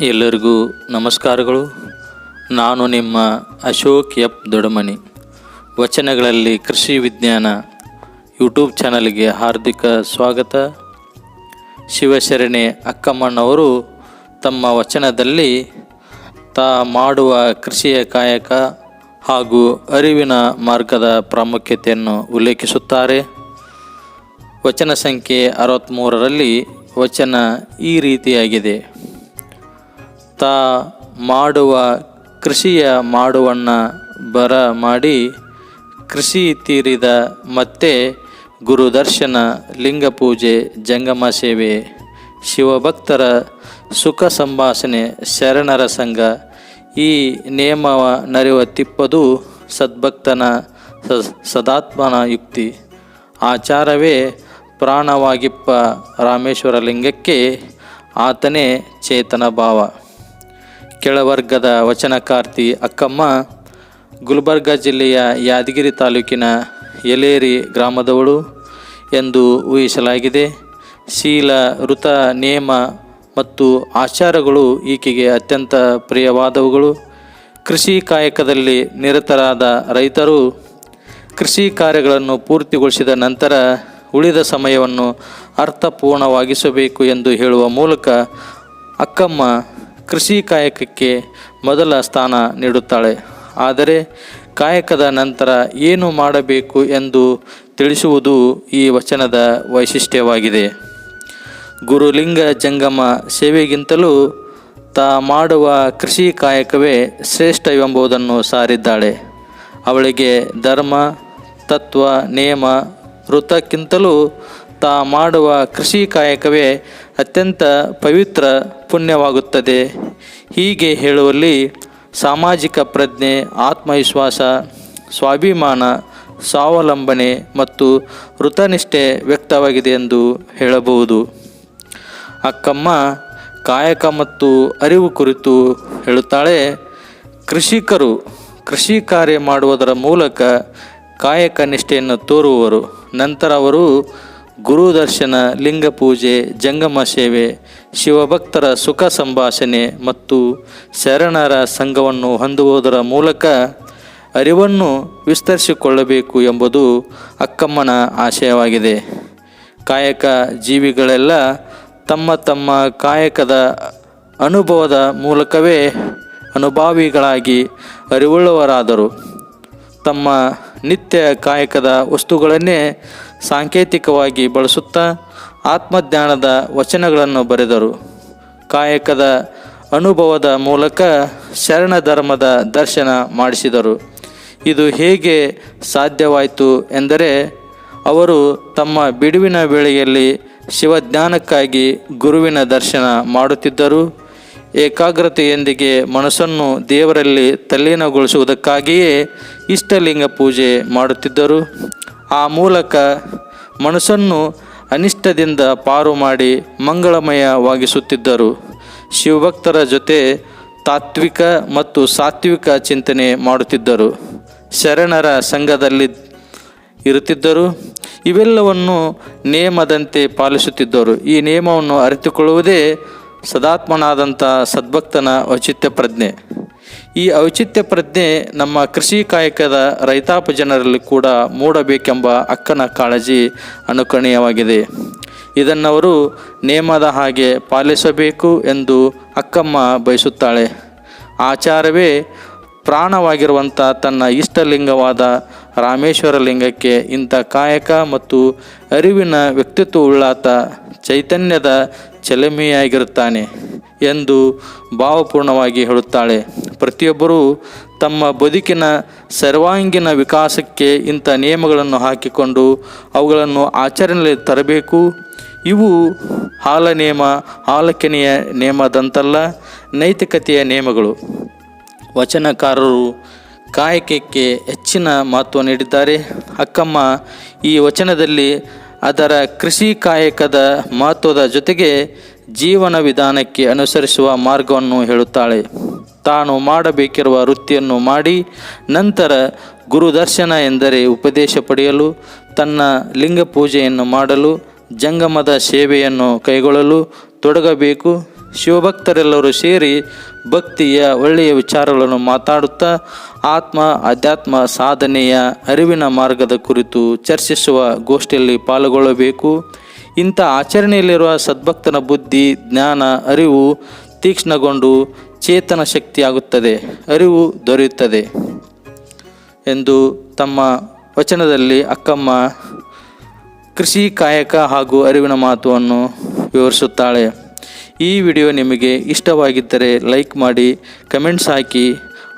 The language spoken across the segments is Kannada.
ಎಲ್ಲರಿಗೂ ನಮಸ್ಕಾರಗಳು. ನಾನು ನಿಮ್ಮ ಅಶೋಕ್ ಎಪ್ ದೊಡಮನಿ ವಚನಗಳಲ್ಲಿ ಕೃಷಿ ವಿಜ್ಞಾನ ಯೂಟ್ಯೂಬ್ ಚಾನಲ್ಗೆ ಹಾರ್ದಿಕ ಸ್ವಾಗತ. ಶಿವಶರಣೆ ಅಕ್ಕಮ್ಮನವರು ತಮ್ಮ ವಚನದಲ್ಲಿ ತಾ ಮಾಡುವ ಕೃಷಿಯ ಕಾಯಕ ಹಾಗೂ ಅರಿವಿನ ಮಾರ್ಗದ ಪ್ರಾಮುಖ್ಯತೆಯನ್ನು ಉಲ್ಲೇಖಿಸುತ್ತಾರೆ. ವಚನ ಸಂಖ್ಯೆ ಅರವತ್ತ್ಮೂರರಲ್ಲಿ ವಚನ ಈ ರೀತಿಯಾಗಿದೆ. ತಾ ಮಾಡುವ ಕೃಷಿಯ ಮಾಡುವಣ್ಣ ಬರ ಮಾಡಿ ಕೃಷಿ ತೀರಿದ ಮತ್ತೆ ಗುರುದರ್ಶನ, ಲಿಂಗ ಪೂಜೆ, ಜಂಗಮ ಸೇವೆ, ಶಿವಭಕ್ತರ ಸುಖ ಸಂಭಾಷಣೆ, ಶರಣರ ಸಂಘ ಈ ನಿಯಮವ ನರಿವ ತಿಪ್ಪದು ಸದ್ಭಕ್ತನ ಸದಾತ್ಮನ ಯುಕ್ತಿ. ಆಚಾರವೇ ಪ್ರಾಣವಾಗಿಪ್ಪ ರಾಮೇಶ್ವರ ಲಿಂಗಕ್ಕೆ ಆತನೇ ಚೇತನ ಭಾವ. ಕೆಳವರ್ಗದ ವಚನಕಾರ್ತಿ ಅಕ್ಕಮ್ಮ, ಗುಲ್ಬರ್ಗ ಜಿಲ್ಲೆಯ ಯಾದಗಿರಿ ತಾಲೂಕಿನ ಎಲೇರಿ ಗ್ರಾಮದವಳು ಎಂದು ಊಹಿಸಲಾಗಿದೆ. ಶೀಲ, ಋತ, ನೇಮ ಮತ್ತು ಆಚಾರಗಳು ಈಕೆಗೆ ಅತ್ಯಂತ ಪ್ರಿಯವಾದವುಗಳು. ಕೃಷಿ ಕಾಯಕದಲ್ಲಿ ನಿರತರಾದ ರೈತರು ಕೃಷಿ ಕಾರ್ಯಗಳನ್ನು ಪೂರ್ತಿಗೊಳಿಸಿದ ನಂತರ ಉಳಿದ ಸಮಯವನ್ನು ಅರ್ಥಪೂರ್ಣವಾಗಿಸಬೇಕು ಎಂದು ಹೇಳುವ ಮೂಲಕ ಅಕ್ಕಮ್ಮ ಕೃಷಿ ಕಾಯಕಕ್ಕೆ ಮೊದಲ ಸ್ಥಾನ ನೀಡುತ್ತಾಳೆ. ಆದರೆ ಕಾಯಕದ ನಂತರ ಏನು ಮಾಡಬೇಕು ಎಂದು ತಿಳಿಸುವುದು ಈ ವಚನದ ವೈಶಿಷ್ಟ್ಯವಾಗಿದೆ. ಗುರುಲಿಂಗ ಜಂಗಮ ಸೇವೆಗಿಂತಲೂ ತಾ ಮಾಡುವ ಕೃಷಿ ಕಾಯಕವೇ ಶ್ರೇಷ್ಠ ಎಂಬುದನ್ನು ಸಾರಿದ್ದಾಳೆ. ಅವಳಿಗೆ ಧರ್ಮ, ತತ್ವ, ನೇಮ, ವೃತ್ತಕ್ಕಿಂತಲೂ ತಾ ಮಾಡುವ ಕೃಷಿ ಕಾಯಕವೇ ಅತ್ಯಂತ ಪವಿತ್ರ ಪುಣ್ಯವಾಗುತ್ತದೆ. ಹೀಗೆ ಹೇಳುವಲ್ಲಿ ಸಾಮಾಜಿಕ ಪ್ರಜ್ಞೆ, ಆತ್ಮವಿಶ್ವಾಸ, ಸ್ವಾಭಿಮಾನ, ಸ್ವಾವಲಂಬನೆ ಮತ್ತು ವೃತನಿಷ್ಠೆ ವ್ಯಕ್ತವಾಗಿದೆ ಎಂದು ಹೇಳಬಹುದು. ಅಕ್ಕಮ್ಮ ಕಾಯಕ ಮತ್ತು ಅರಿವು ಕುರಿತು ಹೇಳುತ್ತಾಳೆ, ಕೃಷಿಕರು ಕೃಷಿ ಕಾರ್ಯ ಮಾಡುವುದರ ಮೂಲಕ ಕಾಯಕ ನಿಷ್ಠೆಯನ್ನು ತೋರುವವರು ನಂತರ ಅವರು ಗುರುದರ್ಶನ ಲಿಂಗ ಪೂಜೆ, ಜಂಗಮ ಸೇವೆ, ಶಿವಭಕ್ತರ ಸುಖ ಸಂಭಾಷಣೆ ಮತ್ತು ಶರಣರ ಸಂಘವನ್ನು ಹೊಂದುವುದರ ಮೂಲಕ ಅರಿವನ್ನು ವಿಸ್ತರಿಸಿಕೊಳ್ಳಬೇಕು ಎಂಬುದು ಅಕ್ಕಮ್ಮನ ಆಶಯವಾಗಿದೆ. ಕಾಯಕ ಜೀವಿಗಳೆಲ್ಲ ತಮ್ಮ ತಮ್ಮ ಕಾಯಕದ ಅನುಭವದ ಮೂಲಕವೇ ಅನುಭಾವಿಗಳಾಗಿ ಅರಿವುಳ್ಳವರಾದರು. ತಮ್ಮ ನಿತ್ಯ ಕಾಯಕದ ವಸ್ತುಗಳನ್ನೇ ಸಾಂಕೇತಿಕವಾಗಿ ಬಳಸುತ್ತಾ ಆತ್ಮಜ್ಞಾನದ ವಚನಗಳನ್ನು ಬರೆದರು. ಕಾಯಕದ ಅನುಭವದ ಮೂಲಕ ಶರಣ ಧರ್ಮದ ದರ್ಶನ ಮಾಡಿಸಿದರು. ಇದು ಹೇಗೆ ಸಾಧ್ಯವಾಯಿತು ಎಂದರೆ, ಅವರು ತಮ್ಮ ಬಿಡುವಿನ ವೇಳೆಯಲ್ಲಿ ಶಿವಜ್ಞಾನಕ್ಕಾಗಿ ಗುರುವಿನ ದರ್ಶನ ಮಾಡುತ್ತಿದ್ದರು. ಏಕಾಗ್ರತೆಯೊಂದಿಗೆ ಮನಸ್ಸನ್ನು ದೇವರಲ್ಲಿ ತಲ್ಲೀನಗೊಳಿಸುವುದಕ್ಕಾಗಿಯೇ ಇಷ್ಟಲಿಂಗ ಪೂಜೆ ಮಾಡುತ್ತಿದ್ದರು. ಆ ಮೂಲಕ ಮನಸ್ಸನ್ನು ಅನಿಷ್ಟದಿಂದ ಪಾರು ಮಾಡಿ ಮಂಗಳಮಯವಾಗಿಸುತ್ತಿದ್ದರು. ಶಿವಭಕ್ತರ ಜೊತೆ ತಾತ್ವಿಕ ಮತ್ತು ಸಾತ್ವಿಕ ಚಿಂತನೆ ಮಾಡುತ್ತಿದ್ದರು. ಶರಣರ ಸಂಘದಲ್ಲಿ ಇರುತ್ತಿದ್ದರು. ಇವೆಲ್ಲವನ್ನು ನೇಮದಂತೆ ಪಾಲಿಸುತ್ತಿದ್ದರು. ಈ ನಿಯಮವನ್ನು ಅರಿತುಕೊಳ್ಳುವುದೇ ಸದಾತ್ಮನಾದಂಥ ಸದ್ಭಕ್ತನ ಔಚಿತ್ಯ ಪ್ರಜ್ಞೆ. ಈ ಔಚಿತ್ಯ ಪ್ರಜ್ಞೆ ನಮ್ಮ ಕೃಷಿ ಕಾಯಕದ ರೈತಾಪ ಜನರಲ್ಲಿ ಕೂಡ ಮೂಡಬೇಕೆಂಬ ಅಕ್ಕನ ಕಾಳಜಿ ಅನುಕರಣೀಯವಾಗಿದೆ. ಇದನ್ನವರು ನೇಮದ ಹಾಗೆ ಪಾಲಿಸಬೇಕು ಎಂದು ಅಕ್ಕಮ್ಮ ಬಯಸುತ್ತಾಳೆ. ಆಚಾರವೇ ಪ್ರಾಣವಾಗಿರುವಂಥ ತನ್ನ ಇಷ್ಟಲಿಂಗವಾದ ರಾಮೇಶ್ವರ ಲಿಂಗಕ್ಕೆ ಇಂಥ ಕಾಯಕ ಮತ್ತು ಅರಿವಿನ ವ್ಯಕ್ತಿತ್ವವುಳ್ಳಾತ ಚೈತನ್ಯದ ಚಲಮೆಯಾಗಿರುತ್ತಾನೆ ಎಂದು ಭಾವಪೂರ್ಣವಾಗಿ ಹೇಳುತ್ತಾಳೆ. ಪ್ರತಿಯೊಬ್ಬರೂ ತಮ್ಮ ಬದುಕಿನ ಸರ್ವಾಂಗೀಣ ವಿಕಾಸಕ್ಕೆ ಇಂಥ ನಿಯಮಗಳನ್ನು ಹಾಕಿಕೊಂಡು ಅವುಗಳನ್ನು ಆಚರಣೆಯಲ್ಲಿ ತರಬೇಕು. ಇವು ಹಾಲ ನಿಯಮ ಹಾಲಕೆನೆಯ ನಿಯಮದಂತಲ್ಲ, ನೈತಿಕತೆಯ ನಿಯಮಗಳು. ವಚನಕಾರರು ಕಾಯಕಕ್ಕೆ ಹೆಚ್ಚಿನ ಮಹತ್ವ ನೀಡಿದ್ದಾರೆ. ಅಕ್ಕಮ್ಮ, ಈ ವಚನದಲ್ಲಿ ಅದರ ಕೃಷಿ ಕಾಯಕದ ಮಹತ್ವದ ಜೊತೆಗೆ ಜೀವನ ವಿಧಾನಕ್ಕೆ ಅನುಸರಿಸುವ ಮಾರ್ಗವನ್ನು ಹೇಳುತ್ತಾಳೆ. ತಾನು ಮಾಡಬೇಕಿರುವ ವೃತ್ತಿಯನ್ನು ಮಾಡಿ, ನಂತರ ಗುರುದರ್ಶನ ಎಂದರೆ ಉಪದೇಶ ಪಡೆಯಲು, ತನ್ನ ಲಿಂಗ ಪೂಜೆಯನ್ನು ಮಾಡಲು, ಜಂಗಮದ ಸೇವೆಯನ್ನು ಕೈಗೊಳ್ಳಲು ತೊಡಗಬೇಕು. ಶಿವಭಕ್ತರೆಲ್ಲರೂ ಸೇರಿ ಭಕ್ತಿಯ ಒಳ್ಳೆಯ ವಿಚಾರಗಳನ್ನು ಮಾತಾಡುತ್ತಾ, ಆತ್ಮ ಅಧ್ಯಾತ್ಮ ಸಾಧನೆಯ ಅರಿವಿನ ಮಾರ್ಗದ ಕುರಿತು ಚರ್ಚಿಸುವ ಗೋಷ್ಠಿಯಲ್ಲಿ ಪಾಲ್ಗೊಳ್ಳಬೇಕು. ಇಂಥ ಆಚರಣೆಯಲ್ಲಿರುವ ಸದ್ಭಕ್ತನ ಬುದ್ಧಿ, ಜ್ಞಾನ, ಅರಿವು ತೀಕ್ಷ್ಣಗೊಂಡು ಚೇತನ ಶಕ್ತಿಯಾಗುತ್ತದೆ, ಅರಿವು ದೊರೆಯುತ್ತದೆ ಎಂದು ತಮ್ಮ ವಚನದಲ್ಲಿ ಅಕ್ಕಮ್ಮ ಕೃಷಿ ಕಾಯಕ ಹಾಗೂ ಅರಿವಿನ ಮಾತುವನ್ನು ವಿವರಿಸುತ್ತಾಳೆ. ಈ ವಿಡಿಯೋ ನಿಮಗೆ ಇಷ್ಟವಾಗಿದ್ದರೆ ಲೈಕ್ ಮಾಡಿ, ಕಮೆಂಟ್ಸ್ ಹಾಕಿ.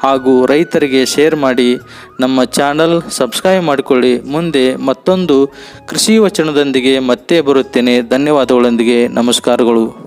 ಹಾಗೂ ರೈತರಿಗೆ ಶೇರ್ ಮಾಡಿ ನಮ್ಮ ಚಾನಲ್ ಸಬ್ಸ್ಕ್ರೈಬ್ ಮಾಡಿಕೊಳ್ಳಿ. ಮುಂದೆ ಮತ್ತೊಂದು ಕೃಷಿ ವಚನದೊಂದಿಗೆ ಮತ್ತೆ ಬರುತ್ತೇನೆ. ಧನ್ಯವಾದಗಳೊಂದಿಗೆ ನಮಸ್ಕಾರಗಳು.